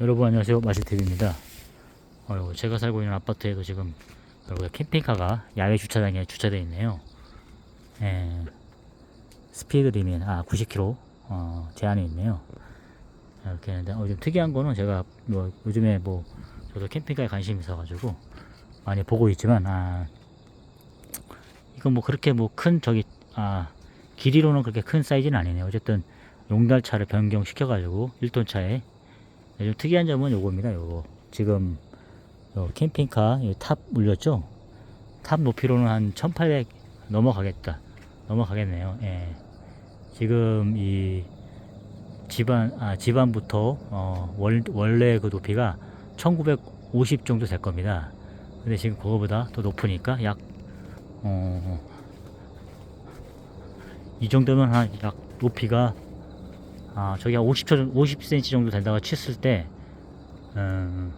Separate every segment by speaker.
Speaker 1: 여러분 안녕하세요. 마실TV입니다. 어, 제가 살고 있는 아파트에도 지금 여러분 캠핑카가 야외 주차장에 주차되어 있네요. 예, 스피드 리밋 아 90km 어, 제한이 있네요. 이렇게 했는데 어, 좀 특이한 거는 제가 뭐 요즘에 뭐 저도 캠핑카에 관심이 있어 가지고 많이 보고 있지만 아 이건 뭐 그렇게 뭐 큰 저기 아 길이로는 그렇게 큰 사이즈는 아니네요. 어쨌든 용달차를 변경시켜 가지고 1톤 차에 네, 좀 특이한 점은 요겁니다. 요거 지금 요 캠핑카 탑 올렸죠? 탑 높이로는 한 1800 넘어가겠다. 넘어가겠네요. 예. 지금 이 집안 아 집안부터 어 월, 원래 그 높이가 1950 정도 될 겁니다. 근데 지금 그거보다 더 높으니까 약 어, 이 정도면 한 약 높이가 아, 저기 한 50초, 50cm 정도 된다고 쳤을 때, 음,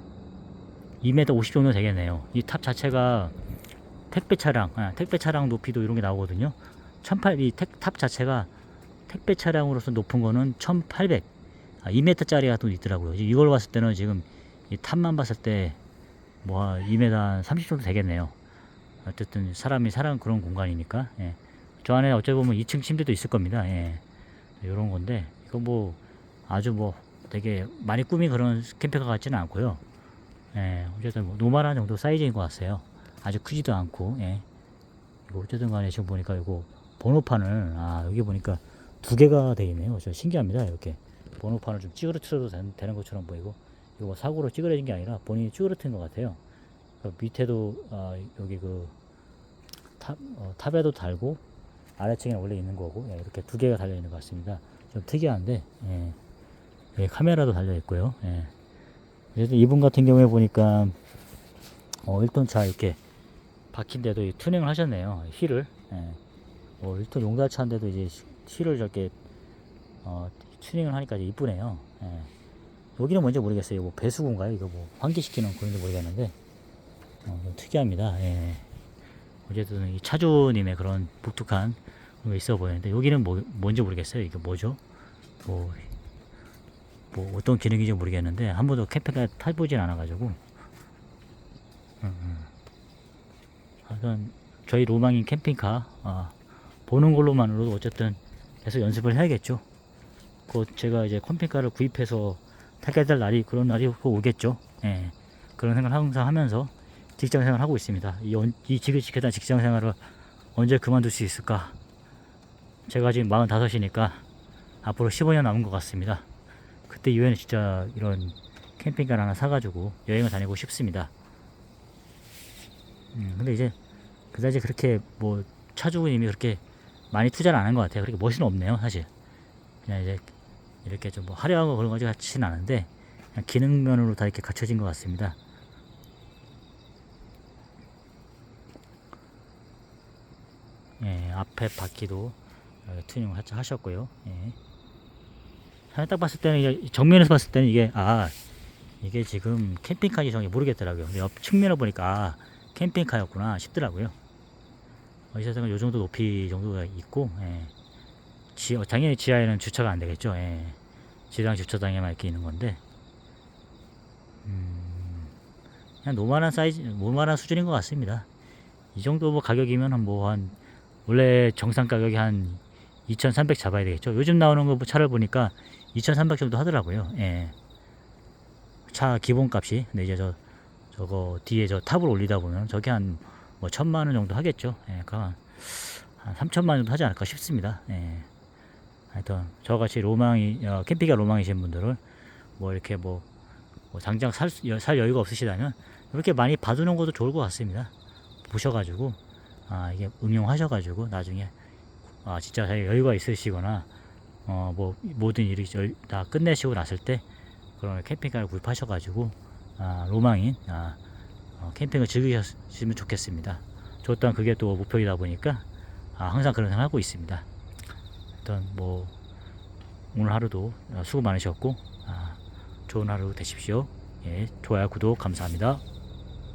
Speaker 1: 2m 50 정도 되겠네요. 이 탑 자체가 택배 차량, 아, 택배 차량 높이도 이런 게 나오거든요. 1800, 이 택, 탑 자체가 택배 차량으로서 높은 거는 1800, 아, 2m짜리가 또 있더라고요. 이걸 봤을 때는 지금 이 탑만 봤을 때, 뭐, 2m 30 정도 되겠네요. 어쨌든 사람이 살아는 그런 공간이니까, 예. 저 안에 어찌 보면 2층 침대도 있을 겁니다. 예. 이런 건데, 이거 뭐 아주 뭐 되게 많이 꾸민 그런 캠핑카 같지는 않고요. 예, 어쨌든 뭐 노멀한 정도 사이즈인 것 같아요. 아주 크지도 않고, 예. 이거 어쨌든 간에 지금 보니까 이거 번호판을, 아, 여기 보니까 두 개가 되어 있네요. 저 신기합니다. 이렇게. 번호판을 좀 찌그러뜨려도 된- 되는 것처럼 보이고, 이거 뭐 사고로 찌그러진 게 아니라 본인이 찌그러뜨린 것 같아요. 그 밑에도, 아, 여기 그 탑, 어, 탑에도 달고, 아래층에 원래 있는 거고, 예, 이렇게 두 개가 달려 있는 것 같습니다. 좀 특이한데 예. 예, 카메라도 달려 있고요. 예. 이분 같은 경우에 보니까 어, 1톤 차 이렇게 박힌데도 이 튜닝을 하셨네요. 휠을. 예. 뭐 1톤 용달차인데도 이제 휠을 저렇게 어, 튜닝을 하니까 이쁘네요. 예. 여기는 뭔지 모르겠어요. 뭐 배수구인가요? 이거 뭐 환기시키는 그런지 모르겠는데 어, 좀 특이합니다. 예. 어쨌든 이 차주님의 그런 독특한 있어 보이는데 여기는 뭐, 뭔지 모르겠어요. 이게 뭐죠? 뭐, 뭐 어떤 기능인지 모르겠는데 한 번도 캠핑카 타보진 않아가지고 음, 음. 하여튼 저희 로망인 캠핑카 아, 보는 걸로만으로도 어쨌든 계속 연습을 해야겠죠. 곧 제가 이제 캠핑카를 구입해서 타게 될 날이 그런 날이 곧 오겠죠. 예. 그런 생각을 항상 하면서 직장 생활을 하고 있습니다. 이, 언- 이 지긋지긋한 직장 생활을 언제 그만둘 수 있을까? 제가 지금 45이니까 앞으로 15년 남은 것 같습니다. 그때 이후에는 진짜 이런 캠핑카를 하나 사가지고 여행을 다니고 싶습니다. 음, 근데 이제 그다지 그렇게 뭐 차주님이 그렇게 많이 투자를 안 한 것 같아요. 그렇게 멋은 없네요, 사실. 그냥 이제 이렇게 좀 뭐 화려하고 그런 것 같지는 않은데 그냥 기능면으로 다 이렇게 갖춰진 것 같습니다. 예, 앞에 바퀴도 어, 튜닝을 하- 하셨고요. 예. 사실 딱 봤을 때는 이제 정면에서 봤을 때는 이게 아 이게 지금 캠핑카인지 정확히 모르겠더라고요. 옆 측면을 보니까 아, 캠핑카였구나 싶더라고요. 어디서든 요 정도 높이 정도가 있고 예. 지, 어, 당연히 지하에는 주차가 안 되겠죠. 예. 지상 주차장에만 이렇게 있는 건데 음, 그냥 노멀한 사이즈, 노멀한 수준인 것 같습니다. 이 정도 뭐 가격이면 뭐한 원래 정상 가격이 한 2,300 잡아야 되겠죠. 요즘 나오는 거 차를 보니까 2,300 정도 하더라고요. 예. 차 기본 값이. 근데 이제 저 저거 뒤에 저 탑을 올리다 보면 저게 한 뭐 천만 원 정도 하겠죠. 예. 그한 한 3천만 원 정도 하지 않을까 싶습니다. 예. 하여튼 저같이 로망이 어, 캠핑카 로망이신 분들은 뭐 이렇게 뭐, 뭐 당장 살, 살 여유가 없으시다면 이렇게 많이 봐두는 것도 좋을 것 같습니다. 보셔가지고 아 이게 응용하셔가지고 나중에 아 진짜 여유가 있으시거나 어 뭐 모든 일이 절- 다 끝내시고 났을 때 그런 캠핑카를 구입하셔가지고 아 로망인 아 어, 캠핑을 즐기셨으면 좋겠습니다. 저 또한 그게 또 목표이다 보니까 아 항상 그런 생각 하고 있습니다. 일단 뭐 오늘 하루도 어, 수고 많으셨고 아 좋은 하루 되십시오. 예 좋아요 구독 감사합니다.